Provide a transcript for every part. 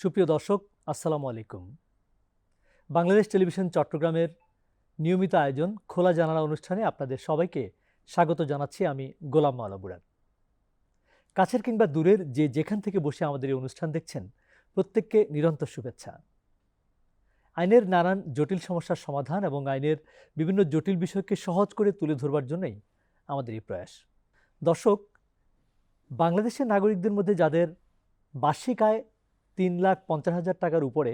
সুপ্রিয় দর্শক, আসসালামু আলাইকুম। বাংলাদেশ টেলিভিশন চট্টগ্রামের নিয়মিত আয়োজন খোলা জানালা অনুষ্ঠানে আপনাদের সবাইকে স্বাগত জানাচ্ছি আমি গোলাম মাওলা বুড়ার কাছের কিংবা দূরের যে যেখান থেকে বসে আমাদের এই অনুষ্ঠান দেখছেন, প্রত্যেককে নিরন্তর শুভেচ্ছা। আইনের নানান জটিল সমস্যার সমাধান এবং আইনের বিভিন্ন জটিল বিষয়কে সহজ করে তুলে ধরবার জন্যই আমাদের এই প্রয়াস। দর্শক, বাংলাদেশের নাগরিকদের মধ্যে যাদের বার্ষিক আয় তিন লাখ পঞ্চাশ হাজার টাকার উপরে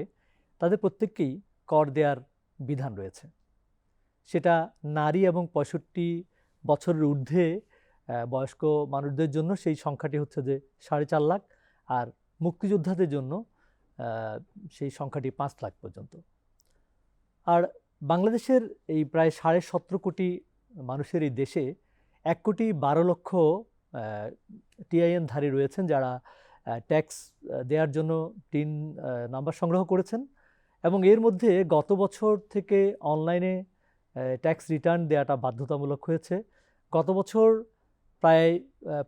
তাদের প্রত্যেককেই কর দেওয়ার বিধান রয়েছে। সেটা নারী এবং পঁয়ষট্টি বছরের ঊর্ধ্বে বয়স্ক মানুষদের জন্য সেই সংখ্যাটি হচ্ছে যে সাড়ে চার লাখ আর মুক্তিযোদ্ধাদের জন্য সেই সংখ্যাটি পাঁচ লাখ পর্যন্ত। আর বাংলাদেশের এই প্রায় সাড়ে সতেরো কোটি মানুষের এই দেশে এক কোটি বারো লক্ষ টিআইএনধারী রয়েছেন যারা ট্যাক্স দেওয়ার জন্য টিন নাম্বার সংগ্রহ করেছেন এবং এর মধ্যে গত বছর থেকে অনলাইনে ট্যাক্স রিটার্ন দেওয়াটা বাধ্যতামূলক হয়েছে। গত বছর প্রায়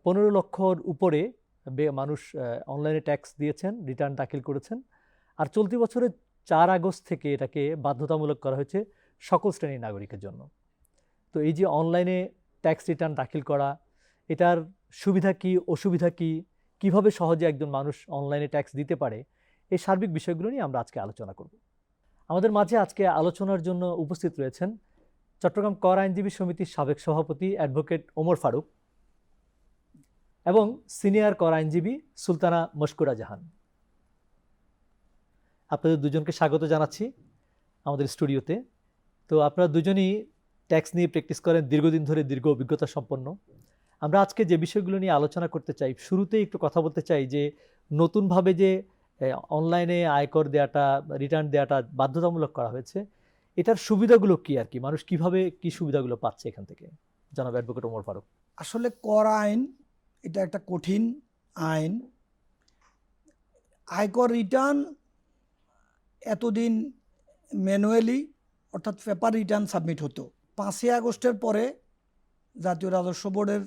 পনেরো লক্ষর উপরে মানুষ অনলাইনে ট্যাক্স দিয়েছেন রিটার্ন দাখিল করেছেন। আর চলতি বছরের চার আগস্ট থেকে এটাকে বাধ্যতামূলক করা হয়েছে সকল শ্রেণির নাগরিকের জন্য। তো এই যে অনলাইনে ট্যাক্স রিটার্ন দাখিল করা, এটার সুবিধা কি, অসুবিধা কি কীভাবে সহজে একজন মানুষ অনলাইনে ট্যাক্স দিতে পারে, এই সার্বিক বিষয়গুলো নিয়ে আমরা আজকে আলোচনা করব। আমাদের মাঝে আজকে আলোচনার জন্য উপস্থিত রয়েছেন চট্টগ্রাম কর আইনজীবী সমিতির সাবেক সভাপতি অ্যাডভোকেট ওমর ফারুক এবং সিনিয়র কর আইনজীবী সুলতানা মশকুরা জাহান আপনাদের দুজনকে স্বাগত জানাচ্ছি আমাদের স্টুডিওতে। তো আপনারা দুজনই ট্যাক্স নিয়ে প্র্যাকটিস করেন, দীর্ঘদিন ধরে দীর্ঘ অভিজ্ঞতা সম্পন্ন। আমরা আজকে যে বিষয়গুলো নিয়ে আলোচনা করতে চাই, শুরুতেই একটু কথা বলতে চাই যে নতুনভাবে যে অনলাইনে আয়কর দেওয়াটা রিটার্ন দেওয়াটা বাধ্যতামূলক করা হয়েছে, এটার সুবিধাগুলো কি আর কি? মানুষ কীভাবে কি সুবিধাগুলো পাচ্ছে এখান থেকে? জনাব অ্যাডভোকেট ওমর ফারুক। আসলে কর আইন, এটা একটা কঠিন আইন। আয়কর রিটার্ন এতদিন ম্যানুয়ালি অর্থাৎ পেপার রিটার্ন সাবমিট হতো। পাঁচই আগস্টের পরে জাতীয় রাজস্ব বোর্ডের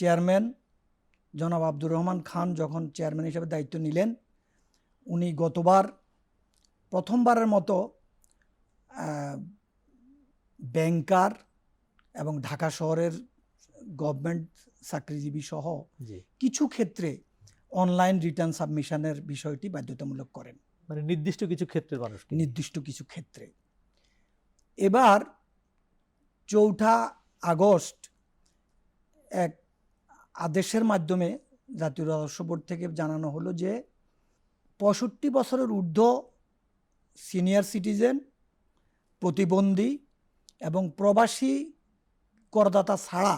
চেয়ারম্যান জনাব আব্দুর রহমান খান যখন চেয়ারম্যান হিসেবে দায়িত্ব নিলেন উনি গতবার প্রথমবারের মতো ব্যাংকার এবং ঢাকা শহরের গভর্নমেন্ট চাকরিজীবী সহ কিছু ক্ষেত্রে অনলাইন রিটার্ন সাবমিশনের বিষয়টি বাধ্যতামূলক করেন। মানে নির্দিষ্ট কিছু ক্ষেত্রে মানুষ নির্দিষ্ট কিছু ক্ষেত্রে। এবার চৌঠা আগস্ট এক আদেশের মাধ্যমে জাতীয় রাজস্ব বোর্ড থেকে জানানো হলো যে পঁয়ষট্টি বছরের ঊর্ধ্ব সিনিয়র সিটিজেন প্রতিবন্ধী এবং প্রবাসী করদাতা ছাড়া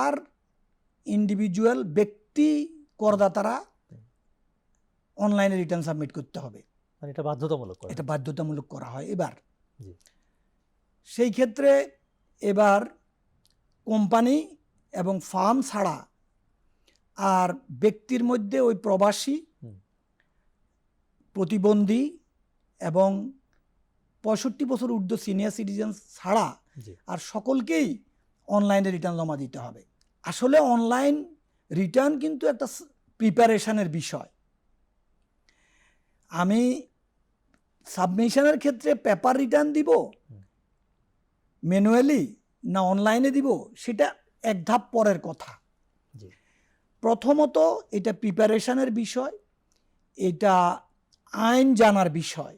আর ইন্ডিভিজুয়াল ব্যক্তি করদাতারা অনলাইনে রিটার্ন সাবমিট করতে হবে। মানে এটা বাধ্যতামূলক এটা বাধ্যতামূলক করা হয়। এবার সেই ক্ষেত্রে এবার কোম্পানি এবং ফার্ম ছাড়া আর ব্যক্তির মধ্যে ওই প্রবাসী প্রতিবন্ধী এবং পঁয়ষট্টি বছর ঊর্ধ্ব সিনিয়র সিটিজেন ছাড়া আর সকলকেই অনলাইনে রিটার্ন জমা দিতে হবে। আসলে অনলাইন রিটার্ন কিন্তু একটা প্রিপারেশনের বিষয়। আমি সাবমিশনের ক্ষেত্রে পেপার রিটার্ন দিব ম্যানুয়ালি না অনলাইনে দিব সেটা এক ধাপ পরের কথা। প্রথমত এটা প্রিপারেশনের বিষয় এটা আইন জানার বিষয়।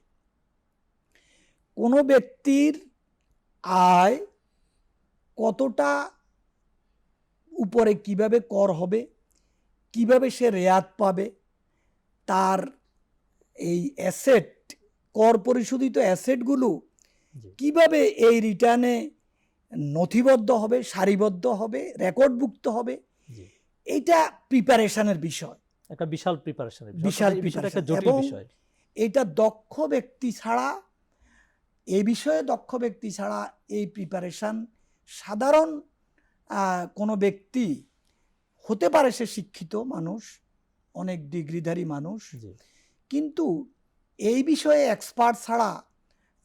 কোনো ব্যক্তির আয় কতটা উপরে কীভাবে কর হবে কীভাবে সে রেয়াত পাবে তার এই অ্যাসেট কর পরিশোধিত অ্যাসেটগুলো কীভাবে এই রিটার্নে নথিবদ্ধ হবে সারিবদ্ধ হবে রেকর্ডভুক্ত হবে। এটা প্রিপারেশনের বিষয়। একটা বিশাল প্রিপারেশনের বিশাল এবং বিষয়। এটা দক্ষ ব্যক্তি ছাড়া এই বিষয়ে দক্ষ ব্যক্তি ছাড়া এই প্রিপারেশন সাধারণ কোনো ব্যক্তি হতে পারে সে শিক্ষিত মানুষ অনেক ডিগ্রিধারী মানুষ। কিন্তু এই বিষয়ে এক্সপার্ট ছাড়া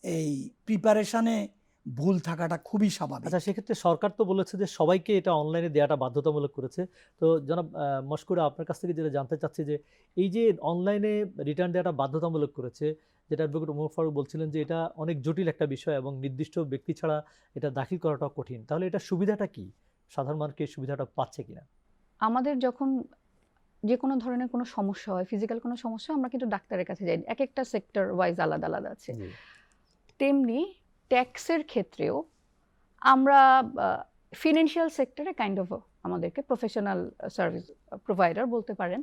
এই প্রিপারেশনে ভুল থাকাটা খুবই স্বাভাবিক। আচ্ছা সেক্ষেত্রে সরকার তো বলেছে যে সবাইকে এটা অনলাইনে দেওয়াটা বাধ্যতামূলক করেছে। তো জনাব আহ, মশকুরা আপনার কাছ থেকে যেটা জানতে চাচ্ছি যে এই যে অনলাইনে রিটার্ন দেওয়াটা বাধ্যতামূলক করেছে যেটা অ্যাডভোকেট ওমর ফারুক বলছিলেন যে এটা অনেক জটিল একটা বিষয় এবং নির্দিষ্ট ব্যক্তি ছাড়া এটা দাখিল করাটা কঠিন। তাহলে এটা সুবিধাটা কি? সাধারণ মানুষকে এই সুবিধাটা পাচ্ছে কিনা? আমাদের যখন যে কোনো ধরনের কোনো সমস্যা হয় ফিজিক্যাল কোনো সমস্যা আমরা কিন্তু ডাক্তারের কাছে যাই। এক একটা সেক্টর ওয়াইজ আলাদা আলাদা আছে। তেমনি ট্যাক্সের ক্ষেত্রেও আমরা ফিনান্সিয়াল সেক্টরে কাইন্ড অফ আমাদেরকে প্রফেশনাল সার্ভিস প্রোভাইডার বলতে পারেন।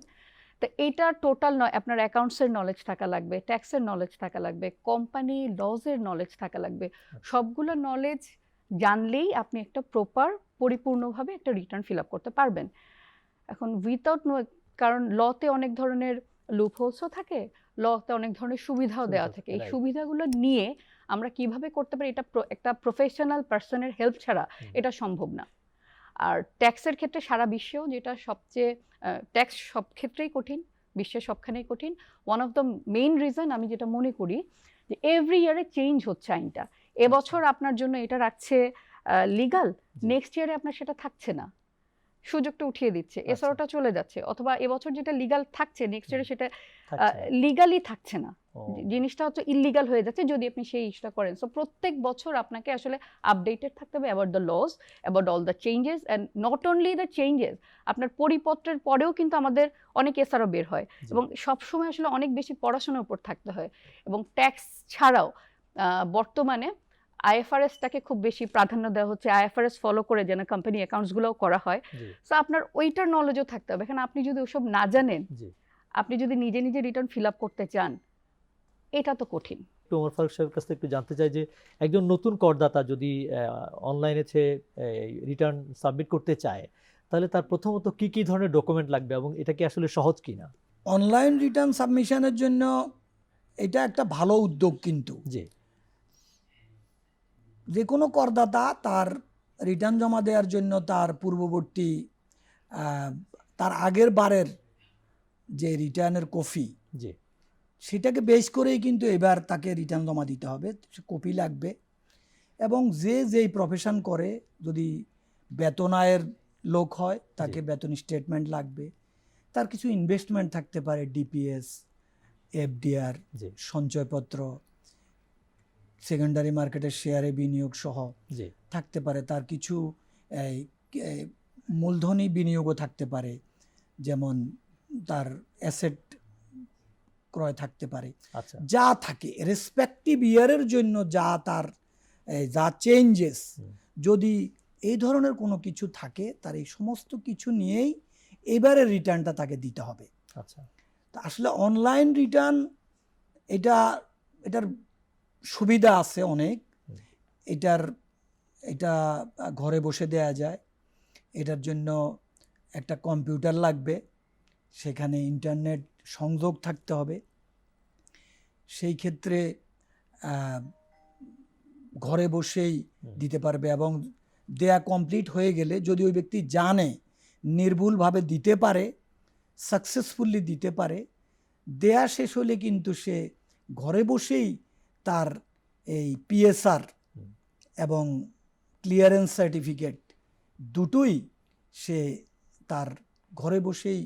তো এইটা টোটাল নয় আপনার অ্যাকাউন্টসের নলেজ থাকা লাগবে ট্যাক্সের নলেজ থাকা লাগবে কোম্পানি লজের নলেজ থাকা লাগবে। সবগুলো নলেজ জানলেই আপনি একটা প্রপার পরিপূর্ণভাবে একটা রিটার্ন ফিল আপ করতে পারবেন। এখন উইথাউট নো কারণ লতে অনেক ধরনের লুপ হোলসও থাকে লতে অনেক ধরনের সুবিধাও দেওয়া থাকে। এই সুবিধাগুলো নিয়ে আমরা কীভাবে করতে পারি এটা একটা প্রফেশনাল পার্সনের হেল্প ছাড়া এটা সম্ভব না। আর ট্যাক্সের ক্ষেত্রে সারা বিশ্বেও যেটা সবচেয়ে ট্যাক্স সব ক্ষেত্রেই কঠিন বিশ্বের সবখানেই কঠিন। One of the main reason আমি যেটা মনে করি যে এভরি ইয়ারে চেঞ্জ হচ্ছে আইনটা। এবছর আপনার জন্য এটা রাখছে লিগাল নেক্সট ইয়ারে আপনার সেটা থাকছে না। সুযোগটা উঠিয়ে দিচ্ছে আচ্ছা। এসআরটা চলে যাচ্ছে অথবা এবছর যেটা লিগাল থাকছে নেক্সট ইয়ারে সেটা লিগালি থাকছে না। জিনিসটা হচ্ছে ইলিগাল হয়ে যাচ্ছে যদি আপনি সেই ইস্যুটা করেন। সো প্রত্যেক বছর আপনাকে আসলে আপডেটেড থাকতে হবে about the loss about all the changes and not only the changes আপনার পরিপত্রের পরেও কিন্তু আমাদের অনেক এসআরও বের হয়। এবং সবসময় আসলে অনেক বেশি পড়াশোনার উপর থাকতে হয় এবং ট্যাক্স ছাড়াও বর্তমানে আইএফআরএসটাকে খুব বেশি প্রাধান্য দেওয়া হচ্ছে। আইএফআরএস ফলো করে যেন কোম্পানি অ্যাকাউন্টসগুলোও করা হয়। সো আপনার ওইটার নলেজও থাকতে হবে। এখানে আপনি যদি ওসব না জানেন আপনি যদি নিজে নিজে রিটার্ন ফিল আপ করতে চান এটা তো কঠিন। ওমর ফারুক সাহেবের কাছ থেকে একটু জানতে চাই যে একজন নতুন করদাতা যদি অনলাইনে সে রিটার্ন সাবমিট করতে চায় তাহলে তার প্রথমত কি কি ধরনের ডকুমেন্ট লাগবে এবং এটা কি আসলে সহজ কিনা? অনলাইন রিটার্ন সাবমিশনের জন্য এটা একটা ভালো উদ্যোগ কিন্তু। জি। যে কোনো করদাতা তার রিটার্ন জমা দেওয়ার জন্য তার পূর্ববর্তী তার আগের বারের যে রিটার্নের কপি জি। সেটাকে বেশ করেই কিন্তু এবার তাকে রিটার্ন জমা দিতে হবে কপি লাগবে। এবং যে যেই প্রফেশন করে যদি বেতন আয়ের লোক হয় তাকে। বেতন স্টেটমেন্ট লাগবে। তার কিছু ইনভেস্টমেন্ট থাকতে পারে ডিপিএস এফডিআর সঞ্চয়পত্র সেকেন্ডারি মার্কেটের শেয়ারে বিনিয়োগ সহ থাকতে পারে। তার কিছু মূলধনী বিনিয়োগও থাকতে পারে। যেমন তার অ্যাসেট ক্রয় থাকতে পারে। আচ্ছা। যা থাকে রেসপেক্টিভ ইয়ারের জন্য যা তার যা চেঞ্জেস যদি এই ধরনের কোনো কিছু থাকে তার এই সমস্ত কিছু নিয়েই এবারের রিটার্নটা তাকে দিতে হবে। আচ্ছা। তা আসলে অনলাইন রিটার্ন এটা এটার সুবিধা আছে অনেক। এটার এটা ঘরে বসে দেয়া যায়। এটার জন্য একটা কম্পিউটার লাগবে। সেখানে ইন্টারনেট সংযোগ থাকতে হবে। সেই ক্ষেত্রে ঘরে বসেই দিতে পারবে এবং দেয়া কমপ্লিট হয়ে গেলে যদি ওই ব্যক্তি জানে নির্ভুলভাবে দিতে পারে সাকসেসফুলি দিতে পারে দেয়া শেষ হলে কিন্তু সে ঘরে বসেই তার এই পিএসআর এবং ক্লিয়ারেন্স সার্টিফিকেট দুটোই সে তার ঘরে বসেই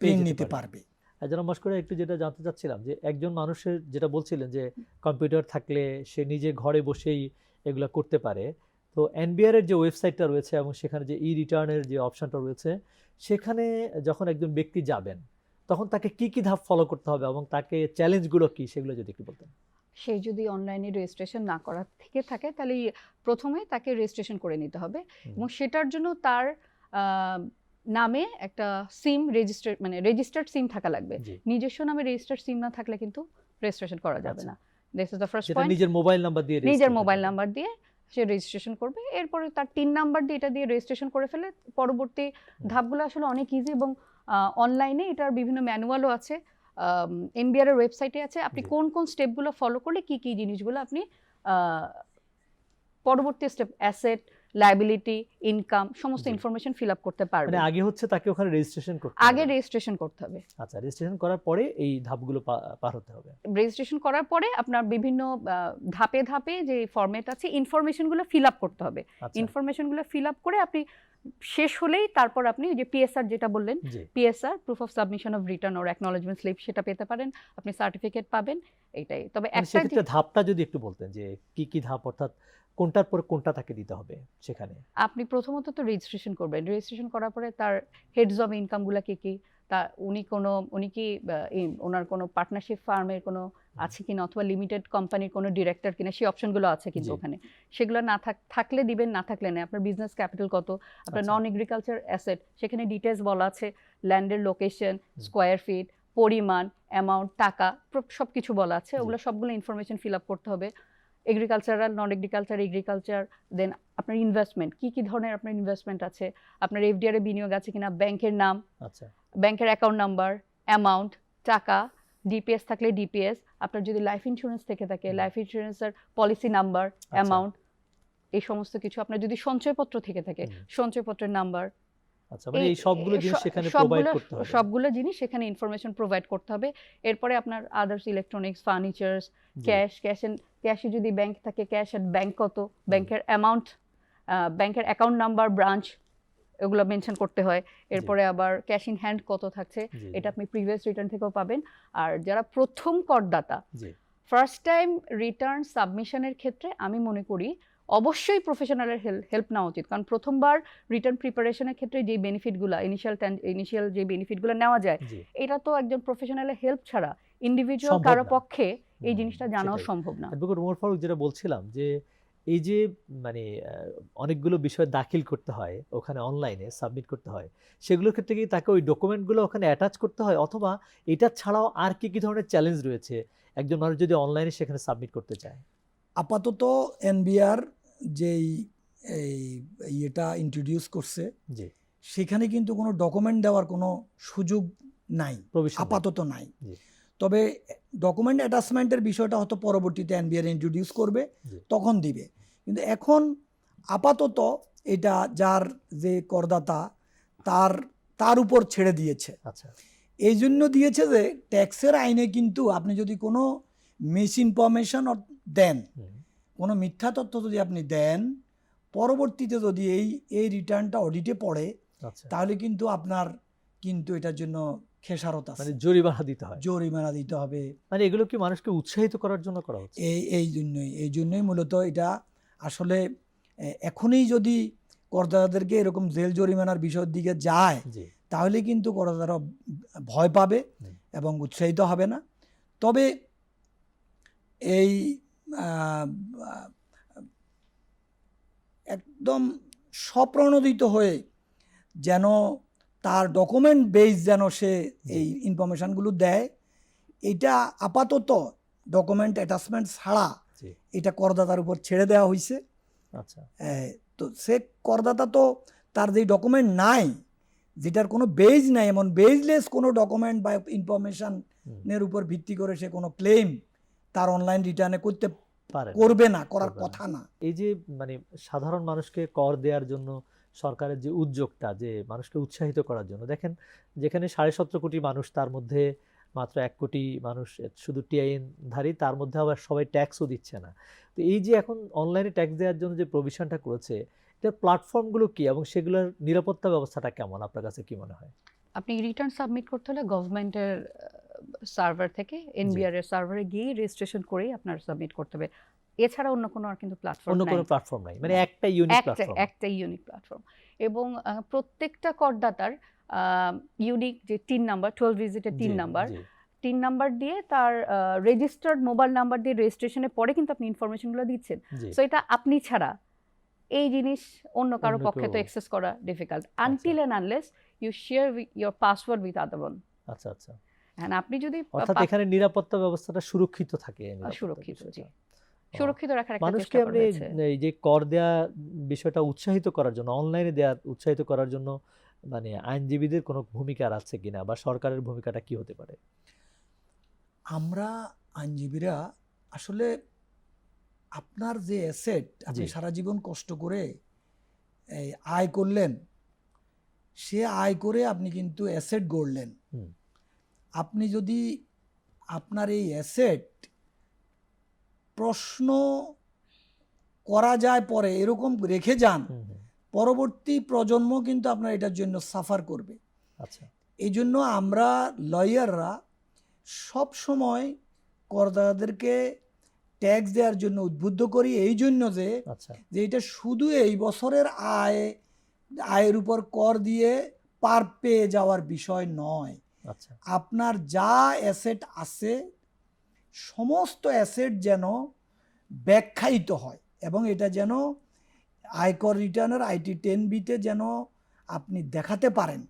পেয়ে নিতে পারবে। যেন মস্করে একটু যেটা জানতে চাচ্ছিলাম যে একজন মানুষের যেটা বলছিলেন যে কম্পিউটার থাকলে সে নিজে ঘরে বসেই এগুলো করতে পারে। তো এনবিআর এর যে ওয়েবসাইটটা রয়েছে এবং সেখানে যে ই রিটার্নের যে অপশনটা রয়েছে সেখানে যখন একজন ব্যক্তি যাবেন তখন তাকে কি কি ধাপ ফলো করতে হবে এবং তাকে চ্যালেঞ্জগুলো কি সেগুলো যদি একটু বলতেন। সে যদি অনলাইনে রেজিস্ট্রেশন না করা থেকে থাকে তাহলে প্রথমে তাকে রেজিস্ট্রেশন করে নিতে হবে। এবং সেটার জন্য তার নামে একটা সিম রেজিস্টার মানে রেজিস্টার্ড সিম থাকা লাগবে। নিজস্ব নামে রেজিস্টার্ড সিম না থাকলে কিন্তু রেজিস্ট্রেশন করা যাবে আচ্ছা। না। This is the first point নিজের মোবাইল নাম্বার দিয়ে নিজের মোবাইল নাম্বার দিয়ে সে রেজিস্ট্রেশন করবে। এরপরে তার তিন নাম্বার দিয়ে এটা দিয়ে রেজিস্ট্রেশন করে ফেলে। পরবর্তী ধাপগুলো আসলে অনেক ইজি এবং অনলাইনে এটার বিভিন্ন ম্যানুয়ালও আছে। এনবিআর এর ওয়েবসাইটে আছে। আপনি। কোন কোন স্টেপগুলো ফলো করলে কি কি জিনিসগুলো আপনি পরবর্তী স্টেপ অ্যাসেট লাইবিলিটি ইনকাম সমস্ত ইনফরমেশন ফিল আপ করতে পারবে। মানে আগে হচ্ছে তাকে ওখানে রেজিস্ট্রেশন করতে আগে। রেজিস্ট্রেশন করতে হবে। আচ্ছা রেজিস্ট্রেশন করার পরে এই ধাপগুলো পার হতে হবে। রেজিস্ট্রেশন করার পরে আপনার বিভিন্ন ধাপে ধাপে যে ফরম্যাট আছে ইনফরমেশনগুলো ফিল আপ করতে হবে। ইনফরমেশনগুলো ফিল আপ করে আপনি শেষ হলেই তারপর আপনি ওই যে পিএসআর যেটা বললেন PSR proof of submission of return or acknowledgement slip সেটা পেতে পারেন আপনি সার্টিফিকেট পাবেন এইটাই তবে মানে একটা ধাপটা যদি একটু বলতেন যে কি কি ধাপ অর্থাৎ কোনটার পর কোনটা তাকে দিতে হবে সেখানে। আপনি প্রথমত তো রেজিস্ট্রেশন করবেন। রেজিস্ট্রেশন করার পরে তার হেডস অফ ইনকামগুলো কি কি? তা উনি কোনো উনি কি ওনার কোনো পার্টনারশিপ ফার্মের কোনো আছে কিনা? অথবা লিমিটেড কোম্পানির কোনো ডিরেক্টর কিনা? সেই অপশনগুলো আছে কিন্তু ওখানে। সেগুলো না থাক থাকলে দিবেন না থাকলে না আপনার বিজনেস ক্যাপিটাল কত? আপনার। নন এগ্রিকালচার অ্যাসেট সেখানে ডিটেলস বলা আছে। ল্যান্ডের লোকেশন স্কোয়ার ফিট পরিমাণ অ্যামাউন্ট টাকা সব কিছু বলা আছে। ওগুলো সবগুলো ইনফরমেশন ফিল আপ করতে হবে। Agricultural non agriculture agriculture then আপনার ইনভেস্টমেন্ট কি কি ধরনের আপনার ইনভেস্টমেন্ট আছে? আপনার এফডিআর এ বিনিয়োগ আছে কিনা? ব্যাংকের নাম? আচ্ছা। ব্যাংকের অ্যাকাউন্ট নাম্বার অ্যামাউন্ট টাকা ডিপিএস থাকলে ডিপিএস আপনার যদি লাইফ ইন্স্যুরেন্স থেকে থাকে লাইফ ইন্স্যুরেন্সের পলিসি নাম্বার। অ্যামাউন্ট এই সমস্ত কিছু আপনার যদি সঞ্চয়পত্র থেকে থাকে সঞ্চয়পত্রের নাম্বার আচ্ছা মানে এই সবগুলো জিনিস সেখানে প্রোভাইড করতে হবে। সবগুলো জিনিস সেখানে ইনফরমেশন প্রোভাইড করতে হবে। এরপরে আপনার others electronics furnitures cash cash ক্যাশে যদি ব্যাংক থাকে ক্যাশ এর ব্যাংক কত? ব্যাংকের অ্যামাউন্ট ব্যাংকের অ্যাকাউন্ট নাম্বার ব্রাঞ্চ এগুলো মেনশন করতে হয়। এরপরে আবার ক্যাশ ইন হ্যান্ড কত থাকছে এটা আপনি প্রিভিয়াস রিটার্ন থেকেও পাবেন। আর যারা প্রথম করদাতা ফার্স্ট টাইম রিটার্ন সাবমিশনের ক্ষেত্রে আমি মনে করি অবশ্যই প্রফেশনালের হেল্প হেল্প নেওয়া উচিত। কারণ প্রথমবার রিটার্ন প্রিপারেশনের ক্ষেত্রে যে বেনিফিটগুলো ইনিশিয়াল ইনিশিয়াল যে বেনিফিটগুলো নেওয়া যায় এটা তো একজন প্রফেশনালের হেল্প ছাড়া ইন্ডিভিজুয়াল কারও পক্ষে এই জিনিসটা জানাও সম্ভব না। অ্যাডভোকেট ওমর ফারুক যেটা বলছিলাম যে এই যে মানে আহ, অনেকগুলো বিষয় দাখিল করতে হয় ওখানে অনলাইনে সাবমিট করতে হয় সেগুলোর ক্ষেত্রে কি তাকে ওই ডকুমেন্টগুলো ওখানে অ্যাটাচ করতে হয়? অথবা এটা ছাড়াও আর কি কি ধরনের চ্যালেঞ্জ রয়েছে? একজন মানুষ যদি অনলাইনে সেখানে সাবমিট করতে চায়? আপাতত এনবিআর যেই এই ইয়েটা ইন্ট্রোডিউস করছে জি। সেখানে কিন্তু কোনো ডকুমেন্ট দেওয়ার কোনো সুযোগ নাই আপাতত নাই। তবে ডকুমেন্ট অ্যাটাচমেন্টের বিষয়টা হয়তো পরবর্তীতে এনবিআর ইন্ট্রোডিউস করবে তখন দিবে। কিন্তু এখন আপাতত এটা যার যে করদাতা তার তার উপর ছেড়ে দিয়েছে। আচ্ছা। এই জন্য দিয়েছে যে ট্যাক্সের আইনে কিন্তু আপনি যদি কোনো মিস ইনফরমেশন দেন কোনো মিথ্যা তথ্য যদি আপনি দেন পরবর্তীতে যদি এই এই রিটার্নটা অডিটে পড়ে আচ্ছা। তাহলে কিন্তু আপনার কিন্তু এটার জন্য খেসারত আছে। মানে জরিমানা দিতে হয়। জরিমানা দিতে হবে। মানে এগুলো কি মানুষকে উৎসাহিত করার জন্য করা হচ্ছে? এই এই জন্যই এই জন্যই মূলত এটা আসলে এখনই যদি করদাতাদেরকে এরকম জেল জরিমানার বিষয়ের দিকে যায় তাহলে কিন্তু করদাতারা ভয় পাবে এবং উৎসাহিত হবে না। তবে এই একদম স্বপ্রণোদিত হয়ে যেন তার ডকুমেন্ট বেস যেন সে এই ইনফরমেশানগুলো দেয় এটা আপাতত ডকুমেন্ট অ্যাটাচমেন্ট ছাড়া এটা করদাতার উপর ছেড়ে দেওয়া হয়েছে আচ্ছা। তো সে করদাতা তো তার যেই ডকুমেন্ট নাই যেটার কোনো বেজ নাই এমন বেজলেস কোনো ডকুমেন্ট বা ইনফরমেশনের উপর ভিত্তি করে সে কোনো ক্লেম তার অনলাইন রিটার্নে করতে পারে করবে না করার কথা না। এই যে মানে সাধারণ মানুষকে কর দেওয়ার জন্য সরকারের যে উদ্যোগটা যে মানুষকে উৎসাহিত করার জন্য দেখেন যেখানে সাড়ে সতেরো কোটি মানুষ তার মধ্যে মাত্র এক কোটি মানুষ শুধু টিআইএন ধারী তার মধ্যে আবার সবাই ট্যাক্সও দিচ্ছে না। তো এই যে এখন অনলাইনে ট্যাক্স দেওয়ার জন্য যে প্রভিশনটা করেছে এটার প্ল্যাটফর্মগুলো কি এবং সেগুলোর নিরাপত্তা ব্যবস্থাটা কেমন? আপনার কাছে কি মনে হয়? আপনি রিটার্ন সাবমিট করতে হলে গভর্নমেন্টের সার্ভার থেকে এনবিআর এর সার্ভারে গিয়ে রেজিস্ট্রেশন করেই আপনার সাবমিট করতে হবে। এছাড়া অন্য কোনো আর কিন্তু প্ল্যাটফর্ম অন্য কোনো প্ল্যাটফর্ম নাই। মানে। একটা ইউনিক প্ল্যাটফর্ম একটা ইউনিক প্ল্যাটফর্ম এবং প্রত্যেকটা করদাতার ইউনিক যে তিন নাম্বার টুয়েলভ ভিজিটের তিন নাম্বার তিন নাম্বার দিয়ে তার রেজিস্টার্ড মোবাইল নাম্বার দিয়ে রেজিস্ট্রেশনের পরে কিন্তু আপনি ইনফরমেশনগুলো দিচ্ছেন। সো এটা আপনি ছাড়া এই জিনিস অন্য কারও পক্ষে তো অ্যাক্সেস করা difficult until and unless you share your password with other one আচ্ছা আচ্ছা। হ্যাঁ আপনি যদি অর্থাৎ এখানে নিরাপত্তা ব্যবস্থাটা সুরক্ষিত থাকে সুরক্ষিত, জি। সুরক্ষিত রাখার একটা মানুষকে চেষ্টা করা আপনি হয়েছে। এই যে কর দেয়া বিষয়টা উৎসাহিত করার জন্য অনলাইনে দেয়া উৎসাহিত করার জন্য মানে আইনজীবীদের কোনো ভূমিকা আর আছে কিনা বা সরকারের ভূমিকাটা কি হতে পারে? আমরা আইনজীবীরা আসলে আপনার যে অ্যাসেট আপনি সারা জীবন কষ্ট করে এই আয় করলেন সে আয় করে আপনি কিন্তু অ্যাসেট গড়লেন। হুম। আপনি যদি আপনার এই অ্যাসেট প্রশ্ন করা যায় পরে এরকম রেখে যান। পরবর্তী প্রজন্ম কিন্তু আপনার এটার জন্য সাফার করবে। আচ্ছা। এই জন্য আমরা লয়াররা সব সময় করদাতাদেরকে ট্যাক্স দেওয়ার জন্য উদ্বুদ্ধ করি এই জন্য যে আচ্ছা। যে এটা শুধু এই বছরের আয় আয়ের উপর কর দিয়ে পার পেয়ে যাওয়ার বিষয় নয়। আপনার যা অ্যাসেট আছে সমস্ত অ্যাসেট যেন ব্যাখ্যায়িত হয় এবং এটা যেন আয়কর রিটার্নের আইটি টেন বিতে যেন আপনি দেখাতে পারেন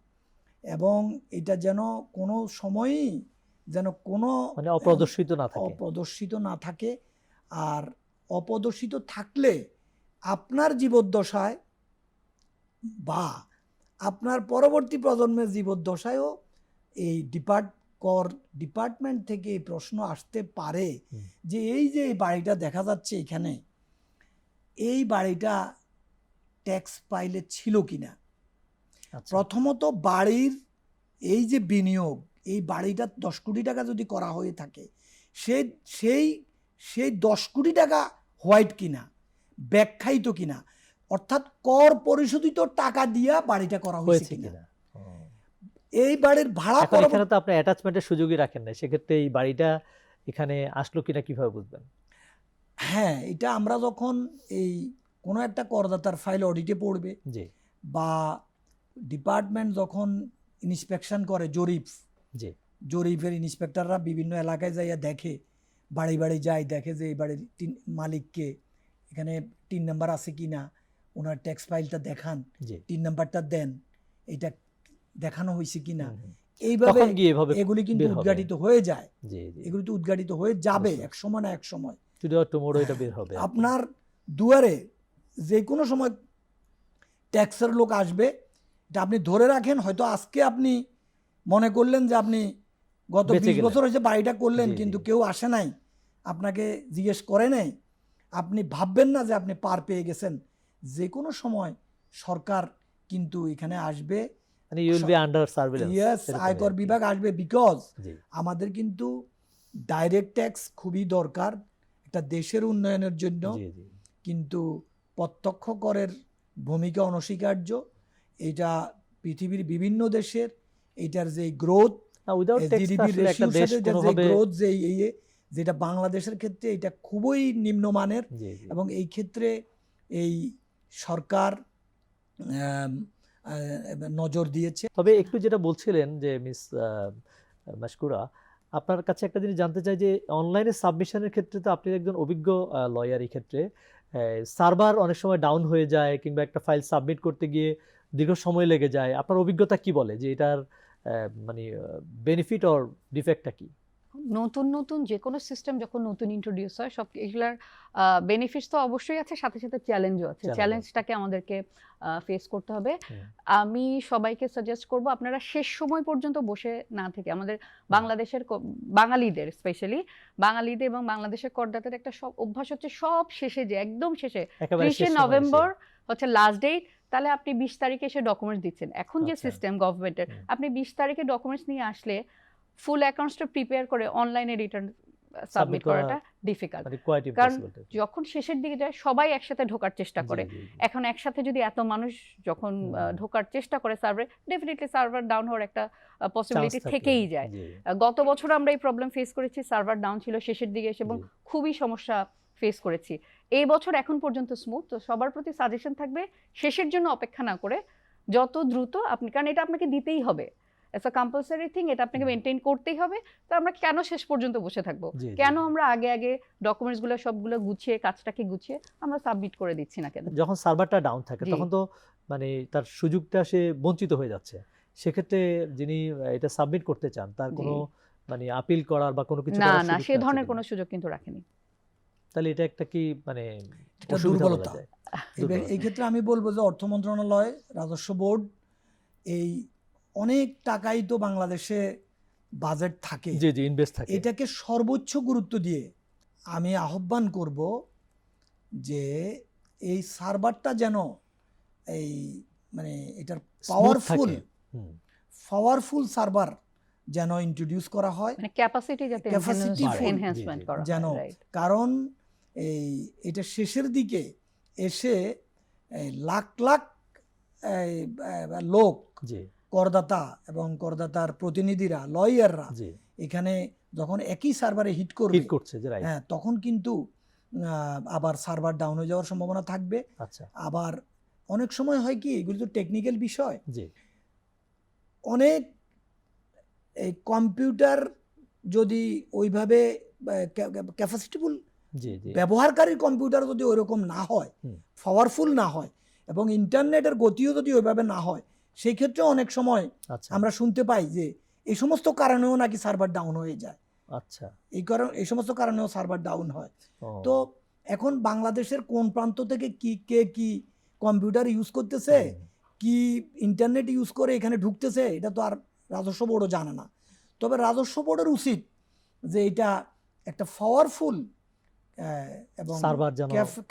এবং এটা যেন কোনো সময়ই যেন কোনো মানে অপ্রদর্শিত না থাকে। অপ্রদর্শিত না থাকে। আর অপ্রদর্শিত থাকলে আপনার জীবদ্দশায় বা আপনার পরবর্তী প্রজন্মের জীবদ্দশায়ও এই ডিপার্ট কর ডিপার্টমেন্ট থেকে এই প্রশ্ন আসতে পারে যে এই যে এই বাড়িটা দেখা যাচ্ছে এখানে এই বাড়িটা ট্যাক্স পাইলে ছিল কিনা? আচ্ছা। প্রথমত বাড়ির এই যে বিনিয়োগ এই বাড়িটা দশ কোটি টাকা যদি করা হয়ে থাকে সে সেই সেই দশ কোটি টাকা হোয়াইট কিনা ব্যাখ্যায়িত কিনা অর্থাৎ কর পরিশোধিত টাকা দিয়া বাড়িটা করা হয়েছে কিনা। এই বাড়ির ভাড়া এখন এখানে তো আপনি অ্যাটাচমেন্টের সুযোগই রাখেন না সেক্ষেত্রে এই বাড়িটা এখানে আসলো কিনা কীভাবে বুঝবেন? হ্যাঁ এটা আমরা যখন এই কোনো একটা করদাতার ফাইল অডিটে পড়বে জি। বা ডিপার্টমেন্ট যখন ইন্সপেকশন করে জরিপ জি। জরিপের ইন্সপেক্টররা বিভিন্ন এলাকায় যাইয়া দেখে বাড়ি বাড়ি যায় দেখে যে এই বাড়ির তিন মালিককে এখানে তিন নাম্বার আছে কি না ওনার ট্যাক্স ফাইলটা দেখান তিন নাম্বারটা দেন এটা দেখানো হয়েছে কি না হুম, হুম। এইভাবে এগুলি কিন্তু উদ্ঘাটিত হয়ে যায়। এগুলি তো উদ্ঘাটিত হয়ে যাবে এক সময় না এক সময় এটা বের হবে। আপনার দুয়ারে যে কোনো সময় ট্যাক্সের লোক আসবে এটা আপনি ধরে রাখেন হয়তো আজকে আপনি মনে করলেন যে আপনি গত বিশ বছর হয়েছে বাড়িটা করলেন। কিন্তু কেউ আসে নাই। আপনাকে জিজ্ঞেস করে নাই। আপনি ভাববেন না যে আপনি পার পেয়ে গেছেন। যে কোনো সময় সরকার কিন্তু এখানে আসবে মানে you will be under surveillance yes আয়কর বিভাগ আসবে বিকজ আমাদের কিন্তু ডাইরেক্ট ট্যাক্স খুবই দরকার একটা দেশের উন্নয়নের জন্য। কিন্তু প্রত্যক্ষ করের ভূমিকা অনস্বীকার্য। এটা পৃথিবীর বিভিন্ন দেশের এটার যে গ্রোথ গ্রোথ যে যেটা বাংলাদেশের ক্ষেত্রে এটা খুবই নিম্নমানের এবং এই ক্ষেত্রে এই সরকার আহ, নজর দিয়েছে। তবে একটু যেটা বলছিলেন যে মিস মাসকুরা, আপনার কাছে একটা জিনিস জানতে চাই যে অনলাইনে সাবমিশনের ক্ষেত্রে তো আপনি একজন অভিজ্ঞ লয়ার এই ক্ষেত্রে সার্ভার অনেক সময় ডাউন হয়ে যায় কিংবা একটা ফাইল সাবমিট করতে গিয়ে দীর্ঘ সময় লেগে যায়। আপনার অভিজ্ঞতা কি বলে যে এটার মানে বেনিফিট অর ডিফেক্টটা কি? নতুন নতুন যে কোনো সিস্টেম যখন নতুন ইন্ট্রোডিউস হয় সব এগুলার বেনিফিটস তো অবশ্যই আছে সাথে সাথে চ্যালেঞ্জও আছে। চ্যালেঞ্জটাকে আমাদেরকে ফেস করতে হবে আমি সবাইকে সাজেস্ট করব আপনারা শেষ সময় পর্যন্ত বসে না থেকে আমাদের বাংলাদেশের বাঙালিদের স্পেশালি বাঙালিদের এবং বাংলাদেশের করদাতাদের একটা সব অভ্যাস হচ্ছে সব শেষে যে একদম শেষে ত্রিশে নভেম্বর হচ্ছে লাস্ট ডেট তাহলে আপনি বিশ তারিখে এসে ডকুমেন্টস দিচ্ছেন এখন যে আচ্ছা। সিস্টেম গভর্নমেন্টের হুম। আপনি বিশ তারিখে ডকুমেন্টস নিয়ে আসলে ফুল অ্যাকাউন্টসটা প্রিপেয়ার করে অনলাইনে রিটার্ন সাবমিট করাটা ডিফিকাল্ট মানে কারণ যখন শেষের দিকে যায় সবাই একসাথে ঢোকার চেষ্টা করে। এখন একসাথে যদি এত মানুষ যখন ঢোকার চেষ্টা করে সার্ভারে ডেফিনেটলি সার্ভার ডাউন হওয়ার একটা পসিবিলিটি থেকেই যায়। গত বছর আমরা এই প্রবলেম ফেস করেছি সার্ভার ডাউন ছিল শেষের দিকে এসে এবং খুবই সমস্যা ফেস করেছি। এই বছর এখন পর্যন্ত স্মুথ তো সবার প্রতি সাজেশন থাকবে শেষের জন্য অপেক্ষা না করে যত দ্রুত আপনি কারণ এটা আপনাকে দিতেই হবে। এস আ কম্পালসারি থিং এটা আপনাকে মেনটেন করতেই হবে। তো আমরা কেন শেষ পর্যন্ত বসে থাকব? কেন আমরা আগে আগে ডকুমেন্টসগুলো সবগুলো গুছিয়ে কাজটাকে গুছিয়ে আমরা সাবমিট করে দিচ্ছি না কেন? যখন সার্ভারটা ডাউন থাকে তখন তো মানে তার সুযোগটা সে বঞ্চিত হয়ে যাচ্ছে। সেক্ষেত্রে যিনি এটা সাবমিট করতে চান তার কোনো মানে আপিল করার বা কোনো কিছু না না সে ধরনের কোনো? সুযোগ কিন্তু রাখেনি। তাহলে এটা একটা কি মানে দুর্বলতা। এই ক্ষেত্রে আমি বলব যে অর্থ মন্ত্রণালয় রাজস্ব বোর্ড এই অনেক টাকাই তো বাংলাদেশে বাজেট থাকে। জি জি ইনভেস্ট থাকে। এটাকে সর্বোচ্চ গুরুত্ব দিয়ে আমি আহ্বান করব যে এই সার্ভারটা যেন এই মানে এটার পাওয়ারফুল পাওয়ারফুল সার্ভার যেন ইন্ট্রোডিউস করা হয়। মানে ক্যাপাসিটি যাতে এনহ্যান্সমেন্ট। করা যেন কারণ এই এটা শেষের দিকে এসে লাখ লাখ লোক জি। করদাতা এবং করদাতার প্রতিনিধিরা লয়াররা এখানে যখন একই সার্ভারে হিট করবে হিট করছে রাইট হ্যাঁ তখন কিন্তু আবার সার্ভার ডাউন হয়ে যাওয়ার সম্ভাবনা থাকবে। আচ্ছা। আবার অনেক সময় হয় কি এগুলি তো টেকনিক্যাল বিষয়। জি। অনেক এই কম্পিউটার যদি ওইভাবে ক্যাপাসিটিফুল জি জি। ব্যবহারকারীর কম্পিউটার যদি ওইরকম না হয় পাওয়ারফুল না হয় এবং ইন্টারনেটের গতিও যদি ওইভাবে না হয় সেই ক্ষেত্রে অনেক সময় আচ্ছা। আমরা শুনতে পাই যে এই সমস্ত কারণেও নাকি সার্ভার ডাউন হয়ে যায়। আচ্ছা। এই কারণ এই সমস্ত কারণেও সার্ভার ডাউন হয়। তো এখন বাংলাদেশের কোন প্রান্ত থেকে কি কে কি কম্পিউটার ইউজ করতেছে কি ইন্টারনেট ইউজ করে এখানে ঢুকতেছে এটা তো আর রাজস্ব বোর্ডও জানে না। তবে রাজস্ব বোর্ডের উচিত যে এটা একটা পাওয়ারফুল এবং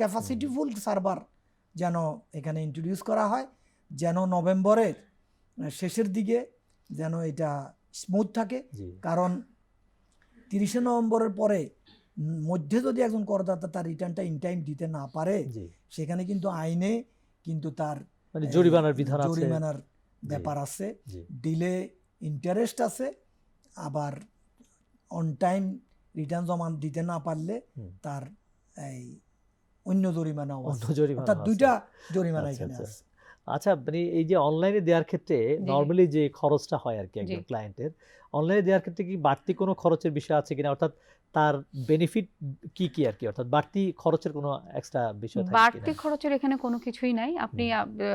ক্যাপাসিটিফুল সার্ভার যেন এখানে ইন্ট্রোডিউস করা হয়। যেন নভেম্বরের শেষের দিকে যেন এটা স্মুথ থাকে। কারণ তিরিশে নভেম্বরের পরে মধ্যে যদি একজন করদাতা তার রিটার্নটা ইন টাইম দিতে না পারে সেখানে কিন্তু আইনে কিন্তু তার মানে জরিমানার বিধান জরিমানার ব্যাপার আছে। ডিলে ইন্টারেস্ট আছে আবার অন টাইম রিটার্ন জমা দিতে না পারলে তার এই অন্য জরিমানা অর্থাৎ দুইটা জরিমানা আচ্ছা, এখানে আচ্ছা। আছে। আচ্ছা মানে এই যে অনলাইনে দেওয়ার ক্ষেত্রে নর্মালি যে খরচটা হয় আর কি একজন। ক্লায়েন্টের অনলাইনে দেওয়ার ক্ষেত্রে কি বাড়তি কোনো খরচের বিষয় আছে কিনা অর্থাৎ তার বেনিফিট কি কি আর কি? অর্থাৎ বাড়তি খরচের কোনো এক্সট্রা বিষয় থাকে বাড়তি খরচের এখানে কোনো কিছুই নাই। আপনি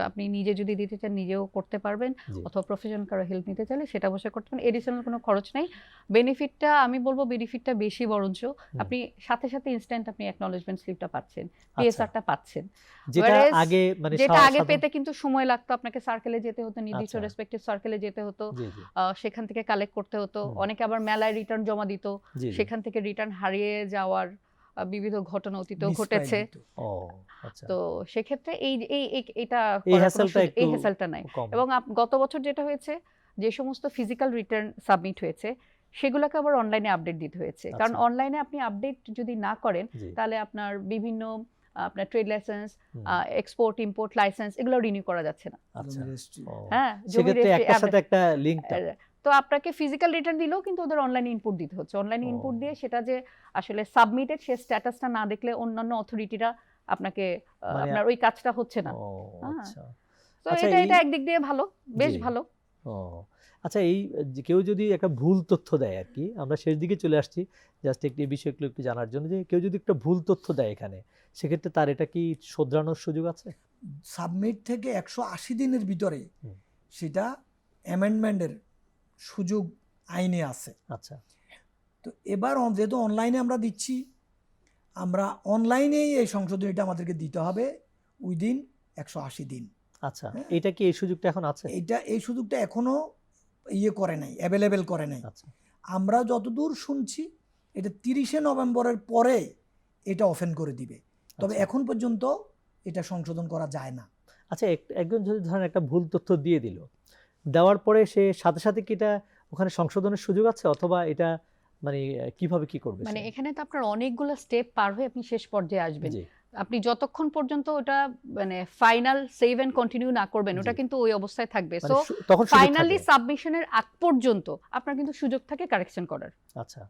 আপনি নিজে যদি দিতে চান নিজেও করতে পারবেন অথবা প্রফেশনাল কারও হেল্প নিতে চাইলে সেটা অবশ্যই করতে পারেন। এডিশনাল কোনো খরচ নেই। বেনিফিটটা আমি বলব বেনিফিটটা বেশি বরঞ্চ আপনি সাথে সাথে ইনস্ট্যান্ট আপনি অ্যাকনলেজমেন্ট স্লিপটা পাচ্ছেন আচ্ছা, পিএসআরটা পাচ্ছেন। যেটা আগে মানে যেটা আগে পেতে কিন্তু সময় লাগতো আপনাকে সার্কেলে যেতে হতো নির্দিষ্ট আচ্ছা। রেসপেক্টিভ সার্কেলে যেতে হতো। সেখান থেকে কালেক্ট করতে হতো। অনেকে আবার মেলায় রিটার্ন জমা দিত। সেখান থেকে রিটার্ন হারিয়ে যাওয়ার বিবিধ ঘটনা অতীতেও ঘটেছে। আচ্ছা। তো সেক্ষেত্রে এই এই এটা এই একটু হ্যাসেলটা নাই। এবং গত বছর যেটা হয়েছে যে সমস্ত ফিজিক্যাল রিটার্ন সাবমিট হয়েছে সেগুলোকে আবার অনলাইনে আপডেট দিতে হয়েছে। কারণ আচ্ছা। অনলাইনে আপনি আপডেট যদি না করেন তাহলে আপনার বিভিন্ন আপনার trade licence export import licence এগুলো রিনিউ করা যাচ্ছে না। আচ্ছা। হ্যাঁ সেক্ষেত্রে সাথে একটা লিঙ্ক তো আপনাকে ফিজিক্যাল রিটার্ন দিলেও কিন্তু ওদের অনলাইন ইনপুট দিতে হচ্ছে। অনলাইন। ইনপুট দিয়ে সেটা যে আসলে সাবমিটেড সে স্ট্যাটাসটা না দেখলে অন্যান্য অথরিটিরা আপনাকে মানে আপনার ওই কাজটা হচ্ছে না। ও হ্যাঁ। আচ্ছা। তো আচ্ছা, এটা এটা একদিক দিয়ে ভালো বেশ ভালো। ও আচ্ছা এই কেউ যদি একটা ভুল তথ্য দেয় আর কি আমরা শেষ দিকে চলে আসছি। জাস্ট একটি বিষয়গুলো একটু জানার জন্য যে কেউ যদি একটা ভুল তথ্য দেয় এখানে সেক্ষেত্রে তার এটা কি শোধরানোর সুযোগ আছে? সাবমিট থেকে একশো আশি দিনের ভিতরে সেটা অ্যামেন্ডমেন্টের সুযোগ আইনে আছে। আচ্ছা। তো এবার যেহেতু অনলাইনে আমরা দিচ্ছি আমরা অনলাইনেই এই সংশোধনীটা আমাদেরকে দিতে হবে উইদিন একশো আশি দিন। আচ্ছা হ্যাঁ। এটা কি এই সুযোগটা এখন আছে? এইটা এই সুযোগটা এখনও ইয়ে করে নাই অ্যাভেলেবেল করে নাই। আচ্ছা। আমরা যতদূর শুনছি এটা তিরিশে নভেম্বরের পরে এটা অফেন করে দিবে। তবে আচ্ছা। এখন পর্যন্ত এটা সংশোধন করা যায় না। আচ্ছা এক- একজন যদি ধরেন একটা ভুল তথ্য দিয়ে দিল দেওয়ার পরে সে সাথে সাথে কি এটা ওখানে সংশোধনের সুযোগ আছে? অথবা এটা মানে কীভাবে কি করবে মানে এখানে তো আপনার অনেকগুলো স্টেপ পার হয়ে আপনি শেষ পর্যায়ে আসবেন। আপনি যতক্ষণ পর্যন্ত ওটা মানে ফাইনাল সেভ এন্ড কন্টিনিউ না করবেন ওটা কিন্তু ওই অবস্থায় থাকবে। সো ফাইনালি সাবমিশনের আগ পর্যন্ত আপনার কিন্তু সুযোগ থাকে কারেকশন করার। আচ্ছা।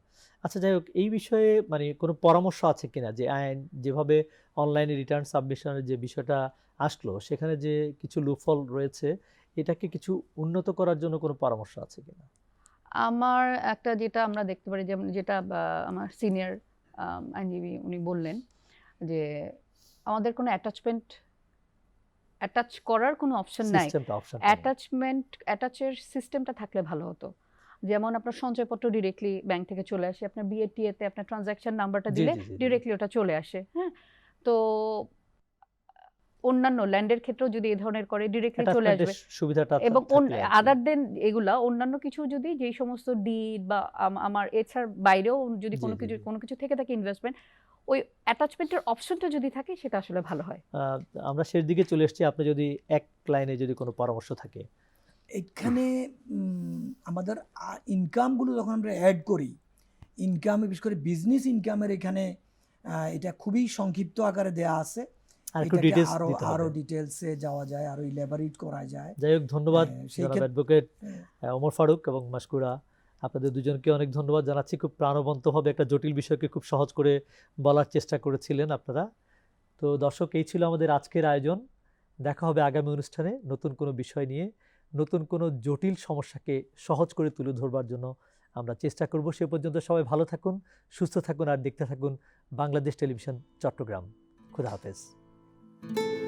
আচ্ছা যাই হোক এই বিষয়ে মানে কোনো পরামর্শ আছে কিনা? যে আইন যেভাবে অনলাইনে রিটার্ন সাবমিশনের যে বিষয়টা আসলো সেখানে যে কিছু লুফল রয়েছে এটাকে কিছু উন্নত করার জন্য কোনো পরামর্শ আছে কিনা? আমার একটা যেটা আমরা দেখতে পারি যেমন যেটা আমার সিনিয়র আইনজীবী উনি বললেন যে আমাদের কোনো অ্যাটাচমেন্ট অ্যাটাচ করার কোনো অপশন নাই। অ্যাটাচমেন্ট অ্যাটাচের সিস্টেমটা থাকলে ভালো হতো। যেমন আপনার সঞ্চয়পত্র ডিরেক্টলি ব্যাংক থেকে চলে আসে আপনার বিএটিএ তে আপনার ট্রানজাকশন নাম্বারটা দিলে। ডিরেক্টলি ওটা চলে আসে হ্যাঁ? তো অন্যান্য ল্যান্ডের ক্ষেত্রেও যদি এই ধরনের করে ডিরেক্টলি চলে আসবে। সুবিধাটা এবং। আদার দেন এগুলা অন্যান্য কিছু যদি যেই সমস্ত ডিড বা আম- আমার এছাড়া বাইরেও যদি কোনো কিছু কোনো কিছু থেকে থাকে ইনভেস্টমেন্ট ওই অ্যাটাচমেন্টের অপশনটা যদি থাকে সেটা আসলে ভালো হয়। আহ, আমরা শেষ দিকে চলে এসেছি। আপনি যদি এক লাইনে যদি কোনো পরামর্শ থাকে। এখানে আমাদের ইনকামগুলো যখন আমরা অ্যাড করি ইনকাম বিশেষ করে বিজনেস ইনকামের এখানে এটা খুবই সংক্ষিপ্ত আকারে দেয়া আছে। আর একটু এটাকে ডিটেলস আরও আরও ডিটেলসে যাওয়া যায় আরও ইলেবারেট করা যায়। যাই হোক ধন্যবাদ জনাব অ্যাডভোকেট হ্যাঁ। ওমর ফারুক এবং মাসকুরা। আপনাদের দুজনকে অনেক ধন্যবাদ জানাচ্ছি। খুব প্রাণবন্তভাবে একটা জটিল বিষয়কে খুব সহজ করে বলার চেষ্টা করেছিলেন আপনারা। তো দর্শক এই ছিল আমাদের আজকের আয়োজন। দেখা হবে আগামী অনুষ্ঠানে নতুন কোনো বিষয় নিয়ে। নতুন কোনো জটিল সমস্যাকে সহজ করে তুলে ধরবার জন্য আমরা চেষ্টা করব। সে পর্যন্ত সবাই ভালো থাকুন সুস্থ থাকুন আর দেখতে থাকুন বাংলাদেশ টেলিভিশন চট্টগ্রাম। খুদা হাফেজ। thank you